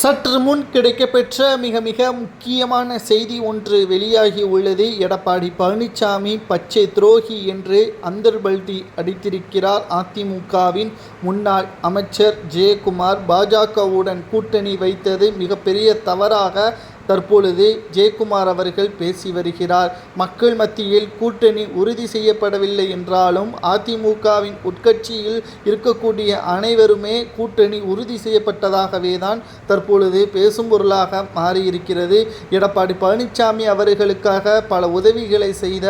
சற்று முன் கிடைக்கப்பெற்ற மிக மிக முக்கியமான செய்தி ஒன்று வெளியாகி உள்ளது. எடப்பாடி பழனிசாமி பச்சை துரோகி என்று அந்தர்பல்டி அடித்திருக்கிறார். அதிமுகவின் முன்னாள் அமைச்சர் ஜெயக்குமார் பாஜகவுடன் கூட்டணி வைத்தது மிகப்பெரிய தவறாக தற்பொழுது ஜெயக்குமார் அவர்கள் பேசி வருகிறார். மக்கள் மத்தியில் கூட்டணி உறுதி செய்யப்படவில்லை என்றாலும் அதிமுகவின் உட்கட்சியில் இருக்கக்கூடிய அனைவருமே கூட்டணி உறுதி செய்யப்பட்டதாகவே தான் தற்பொழுது பேசும் பொருளாக மாறியிருக்கிறது. எடப்பாடி பழனிசாமி அவர்களுக்காக பல உதவிகளை செய்த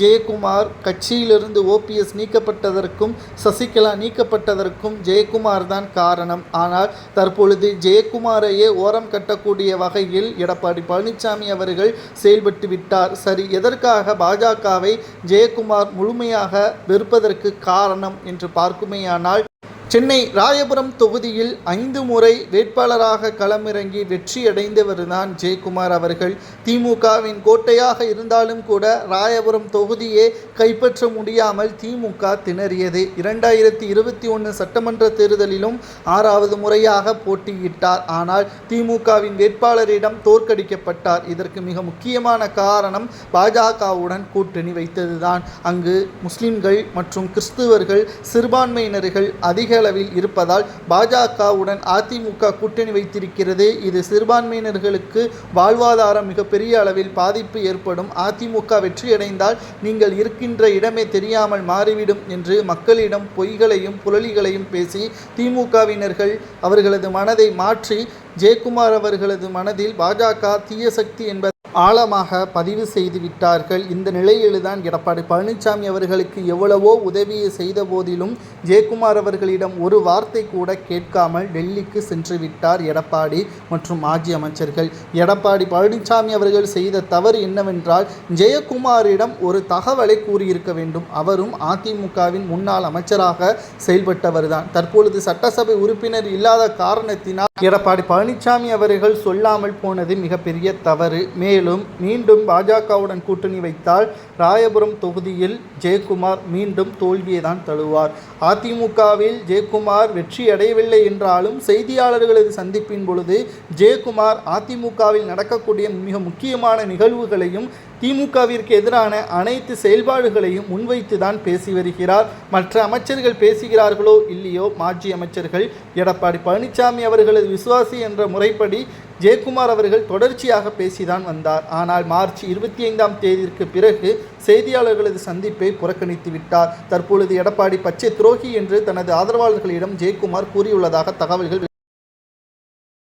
ஜெயக்குமார் கட்சியிலிருந்து ஓபிஎஸ் நீக்கப்பட்டதற்கும் சசிகலா நீக்கப்பட்டதற்கும் ஜெயக்குமார் தான் காரணம். ஆனால் தற்பொழுது ஜெயக்குமாரையே ஓரம் கட்டக்கூடிய வகையில் எடப்பாடி பழனிசாமி அவர்கள் செயல்பட்டு விட்டார். சரி எதற்காக பாஜகவை ஜெயக்குமார் முழுமையாக வெறுப்பதற்கு காரணம் என்று பார்க்குமேயானால் சென்னை ராயபுரம் தொகுதியில் ஐந்து முறை வேட்பாளராக களமிறங்கி வெற்றியடைந்தவர் தான் ஜெயக்குமார் அவர்கள். திமுகவின் கோட்டையாக இருந்தாலும் கூட ராயபுரம் தொகுதியே கைப்பற்ற முடியாமல் திமுக திணறியது. இரண்டாயிரத்தி இருபத்தி ஒன்று சட்டமன்ற தேர்தலிலும் ஆறாவது முறையாக போட்டியிட்டார். ஆனால் திமுகவின் வேட்பாளரிடம் தோற்கடிக்கப்பட்டார். இதற்கு மிக முக்கியமான காரணம் பாஜகவுடன் கூட்டணி வைத்ததுதான். அங்கு முஸ்லிம்கள் மற்றும் கிறிஸ்துவர்கள் சிறுபான்மையினர்கள் அதிக அளவில் இருப்பதால் பாஜகவுடன் அதிமுக கூட்டணி வைத்திருக்கிறது. இது சிறுபான்மையினர்களுக்கு வாழ்வாதாரம் மிகப்பெரிய அளவில் பாதிப்பு ஏற்படும். அதிமுக வெற்றியடைந்தால் நீங்கள் இருக்கின்ற இடமே தெரியாமல் மாறிவிடும் என்று மக்களிடம் பொய்களையும் புரளிகளையும் பேசி திமுகவினர்கள் அவர்களது மனதை மாற்றி ஜெயக்குமார் அவர்களது மனதில் பாஜக தீய சக்தி என்பதை ஆழமாக பதிவு செய்து விட்டார்கள். இந்த நிலையில்தான் எடப்பாடி பழனிசாமி அவர்களுக்கு எவ்வளவோ உதவியை செய்த போதிலும் ஜெயக்குமார் அவர்களிடம் ஒரு வார்த்தை கூட கேட்காமல் டெல்லிக்கு சென்று விட்டார் எடப்பாடி மற்றும் மாஜி அமைச்சர்கள். எடப்பாடி பழனிசாமி அவர்கள் செய்த தவறு என்னவென்றால் ஜெயக்குமாரிடம் ஒரு தகவலை கூறியிருக்க வேண்டும். அவரும் அதிமுகவின் முன்னாள் அமைச்சராக செயல்பட்டவர்தான். தற்பொழுது சட்டசபை உறுப்பினர் இல்லாத காரணத்தினால் எடப்பாடி பழனிசாமி அவர்கள் சொல்லாமல் போனது மிகப்பெரிய தவறு. மேலும் மீண்டும் பாஜகவுடன் கூட்டணி வைத்தால் ராயபுரம் தொகுதியில் ஜெயக்குமார் மீண்டும் தோல்வியை தான் தழுவார். அதிமுகவில் ஜெயக்குமார் வெற்றி அடையவில்லை என்றாலும் செய்தியாளர்களது சந்திப்பின் பொழுது ஜெயக்குமார் அதிமுகவில் நடக்கக்கூடிய மிக முக்கியமான நிகழ்வுகளையும் திமுகவிற்கு எதிரான அனைத்து செயல்பாடுகளையும் முன்வைத்து தான் பேசி வருகிறார். மற்ற அமைச்சர்கள் பேசுகிறார்களோ இல்லையோ மாஜி அமைச்சர்கள் எடப்பாடி பழனிசாமி அவர்களது விசுவாசி என்ற முறைப்படி ஜெயக்குமார் அவர்கள் தொடர்ச்சியாக பேசிதான் வந்தார். ஆனால் மார்ச் இருபத்தி ஐந்தாம் தேதிக்கு பிறகு செய்தியாளர்களது சந்திப்பை புறக்கணித்து விட்டார். தற்பொழுது எடப்பாடி பச்சை துரோகி என்று தனது ஆதரவாளர்களிடம் ஜெயக்குமார் கூறியுள்ளதாக தகவல்கள்